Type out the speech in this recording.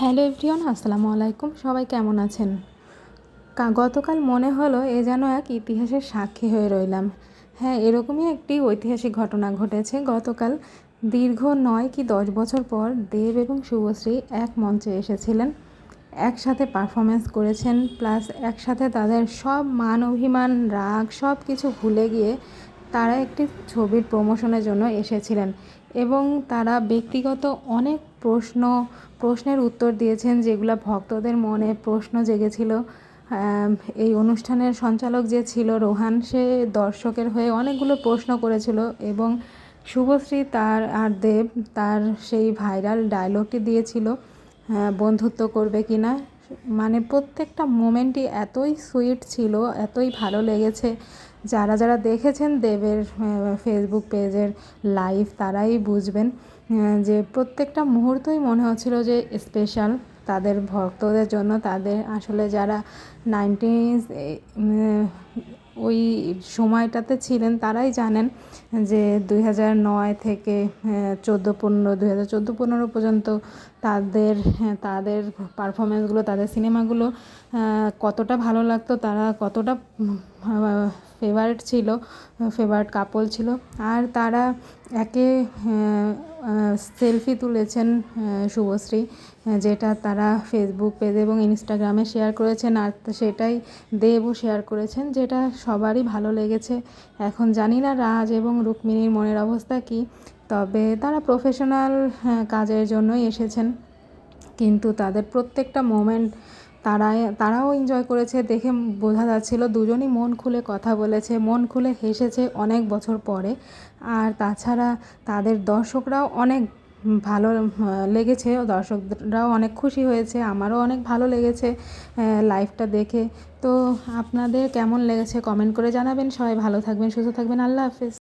Hello everyone, আসসালামু আলাইকুম। সবাই কেমন আছেন? গতকাল মনে হলো এ যেন এক ইতিহাসের সাক্ষী হয়ে রইলাম। হ্যাঁ এরকমই একটি ঐতিহাসিক ঘটনা ঘটেছে। গতকাল দীর্ঘ নয় কি দশ বছর পর দেব এবং শুভশ্রী এক মঞ্চে এসেছিলেন। একসাথে পারফরমেন্স করেছেন, প্লাস একসাথে তাদের সব মান, অভিমান, রাগ, সব কিছু ভুলে গিয়ে তারা একটি ছবির প্রমোশনের জন্য এসেছিলেন। এবং তারা ব্যক্তিগত অনেক প্রশ্ন, প্রশ্নের উত্তর দিয়েছেন যেগুলো ভক্তদের মনে প্রশ্ন জেগেছিল। এই অনুষ্ঠানের সঞ্চালক যে ছিল রোহান, সে দর্শকের হয়ে অনেকগুলো প্রশ্ন করেছিল এবং শুভশ্রী তার আর দেব তার সেই ভাইরাল ডায়লগটি দিয়েছিল বন্ধুত্ব করবে কি না মানে প্রত্যেকটা মোমেন্টই এতই সুইট ছিল, এতই ভালো লেগেছে। যারা যারা দেখেছেন দেবের ফেসবুক পেজের লাইভ তারাই বুঝবেন যে প্রত্যেকটা মুহূর্তই মনে হচ্ছিল যে স্পেশাল তাদের ভক্তদের জন্য, তাদের আসলে যারা নাইনটিজ ওই সময়টাতে ছিলেন, তারাই জানেন যে দুই হাজার নয় থেকে চোদ্দ পনেরো, দুই হাজার চোদ্দ পনেরো পর্যন্ত তাদের তাদের পারফরমেন্সগুলো তাদের সিনেমাগুলো কতটা ভালো লাগতো, তারা কতটা ফেভারিট ছিল ফেভারিট কাপল ছিল। আর তারা একে সেলফি তুলেছেন শুভশ্রী, যেটা তারা ফেসবুক পেজে এবং ইনস্টাগ্রামে শেয়ার করেছেন। আর সেটাই দেবও শেয়ার করেছেন, যেটা সবারই ভালো লেগেছে। এখন জানি না রাজ এবং রুক্মিণীর মনের অবস্থা কী, তবে তারা প্রফেশনাল কাজের জন্যই এসেছেন। কিন্তু তাদের প্রত্যেকটা মোমেন্ট তারাই তারাও এনজয় করেছে, দেখে বোঝা যাচ্ছিল, দুজনই মন খুলে কথা বলেছে, মন খুলে হেসেছে অনেক বছর পরে। আর তাছাড়া তাদের দর্শকরাও অনেক ভালো লেগেছে, দর্শকরাও অনেক খুশি হয়েছে, আমারও অনেক ভালো লেগেছে লাইভটা দেখে। তো আপনাদের কেমন লেগেছে? কমেন্ট করে জানাবেন। সবাই ভালো থাকবেন, সুস্থ থাকবেন। আল্লাহ হাফেজ।